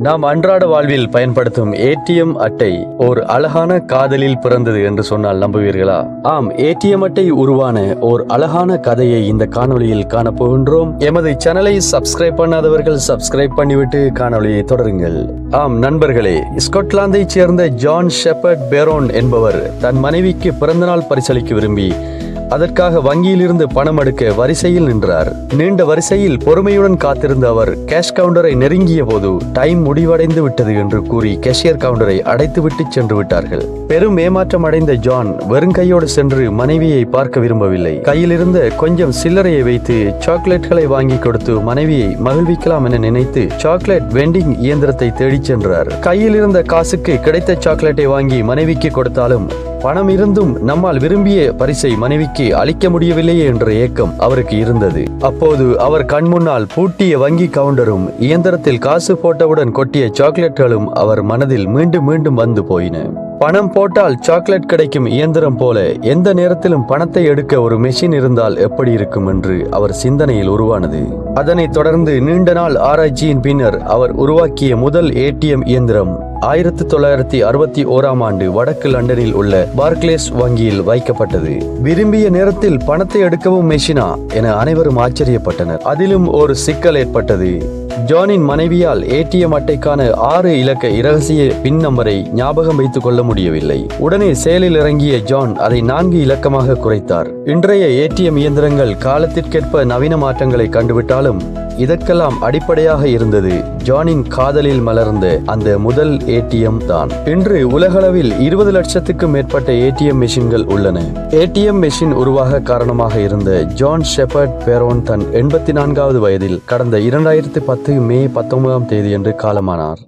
நாம் அன்றாட வாழ்வில் பயன்படுத்தும் ஏடிஎம் அட்டை ஓர் அழகான காதலில் பிறந்தது என்று சொன்னால் நம்புவீர்களா? ஆம் ஏடிஎம் அட்டை உருவான ஓர் அழகான கதையை இந்த காணொளியில் காணப்போகின்றோம். எமது சேனலை சப்ஸ்கிரைப் பண்ணாதவர்கள் சப்ஸ்கிரைப் பண்ணிவிட்டு காணொலியை தொடருங்கள். ஆம் நண்பர்களே ஸ்காட்லாந்தைச் சேர்ந்த ஜான் ஷெப்பர்ட் பெரோன் என்பவர் தன் மனைவிக்கு பிறந்தநாள் பரிசளிக்க விரும்பி அதற்காக வங்கியிலிருந்து பணம் எடுக்க வரிசையில் நின்றார். நீண்ட வரிசையில் பொறுமையுடன் காத்திருந்த அவர் கேஷ் கவுண்டரை நெருங்கிய போது டைம் முடிவடைந்து விட்டது என்று கூறி கேஷியர் கவுண்டரை அடைத்துவிட்டு சென்று விட்டார்கள். பெரும் ஏமாற்றம் அடைந்த ஜான் வெறுங்கையோடு சென்று மனைவியை பார்க்க விரும்பவில்லை. கையிலிருந்த கொஞ்சம் சில்லறையை வைத்து சாக்லேட்களை வாங்கி கொடுத்து மனைவியை மகிழ்விக்கலாம் என நினைத்து சாக்லேட் வெண்டிங் இயந்திரத்தை தேடிச் சென்றார். கையில் இருந்த காசுக்கு கிடைத்த சாக்லேட்டை வாங்கி மனைவிக்கு கொடுத்தாலும் பணம் இருந்தும் நம்மால் விரும்பிய பரிசை மனைவிக்கு அளிக்க முடியவில்லையே என்ற ஏக்கம் அவருக்கு இருந்தது. அப்போது அவர் கண்முன்னால் பூட்டிய வங்கி கவுண்டரும் இயந்திரத்தில் காசு போட்டவுடன் கொட்டிய சாக்லேட்களும் அவர் மனதில் மீண்டும் மீண்டும் வந்து போயின. பணம் போட்டால் சாக்லேட் கிடைக்கும் இயந்திரம் போல எந்த நேரத்திலும் பணத்தை எடுக்க ஒரு மெஷின் இருந்தால் எப்படி இருக்கும் என்று அவர் சிந்தனையில் உருவானது. அதனைத் தொடர்ந்து நீண்ட நாள் ஆராய்ச்சியின் பின்னர் அவர் உருவாக்கிய முதல் ஏடிஎம் இயந்திரம் ஆயிரத்தி தொள்ளாயிரத்தி அறுபத்தி ஓராம் ஆண்டு வடக்கு லண்டனில் உள்ள பார்க்லேஸ் வங்கியில் வைக்கப்பட்டது. விரும்பிய நேரத்தில் பணத்தை எடுக்கவும் மெஷினா என அனைவரும் ஆச்சரியப்பட்டனர். அதிலும் ஒரு சிக்கல் ஏற்பட்டது. ஜானின் மனைவியால் ஏடிஎம் அட்டைக்கான ஆறு இலக்க இரகசிய பின் நம்பரை ஞாபகம் வைத்துக் கொள்ள முடியவில்லை. உடனே செயலில் இறங்கிய ஜான் அதை நான்கு இலக்கமாக குறைத்தார். இன்றைய ஏடிஎம் இயந்திரங்கள் காலத்திற்கேற்ப நவீன மாற்றங்களை கண்டுவிட்டாலும் இதற்கெல்லாம் அடிப்படையாக இருந்தது. ஜானின் காதலில் மலர்ந்த அந்த முதல் ஏடிஎம் தான். இன்று உலகளவில் இருபது லட்சத்துக்கும் மேற்பட்ட ஏடிஎம் மிஷின்கள் உள்ளன. ஏடிஎம் மெஷின் உருவாக காரணமாக இருந்த ஜான் ஷெப்பர்ட் பெரோன் தன் எண்பத்தி நான்காவது வயதில் கடந்த இரண்டாயிரத்தி பத்து மே பத்தொன்பதாம் தேதியன்று காலமானார்.